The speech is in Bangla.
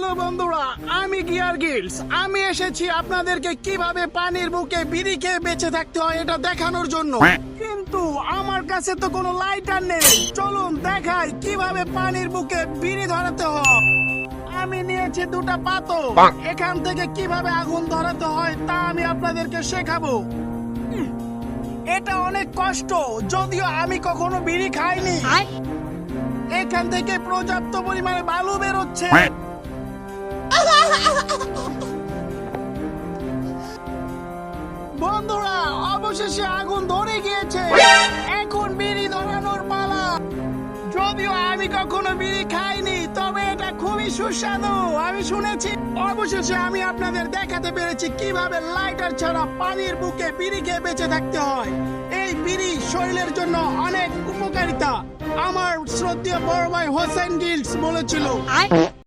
হ্যালো বন্ধুরা আমি গিয়ার গিলস আমি এসেছি আপনাদেরকে কীভাবে পানির বুকে বিড়ি খেয়ে বেঁচে থাকতে হয় এটা দেখানোর জন্য। কিন্তু আমার কাছে তো কোনো লাইটার নেই। চলুন দেখাই কীভাবে পানির বুকে বিড়ি ধরাতে হয়। আমি নিয়েছি দুটো পাতো এখান থেকে কীভাবে আগুন ধরাতে হয় তা আমি আপনাদেরকে শেখাবো। এটা অনেক কষ্ট যদিও আমি কখনো বিড়ি খাইনি। এখান থেকে পর্যাপ্ত পরিমাণে বালু বেরোচ্ছে। বন্ধুরা, অবশেষে আগুন ধরে গিয়েছে। এখন বিড়ি ধরানোর পালা। যদিও আমি কখনো বিড়ি খাইনি, তবে এটা খুবই সুস্বাদু, আমি শুনেছি। অবশেষে আমি আপনাদের দেখাতে পেরেছি কীভাবে লাইটার ছাড়া পানির বুকে বিড়ি খেয়ে বেঁচে থাকতে হয়। এই বিড়ি শরীরের জন্য অনেক উপকারিতা, আমার শ্রদ্ধেয় বড় ভাই হোসেন গিলস বলেছিল।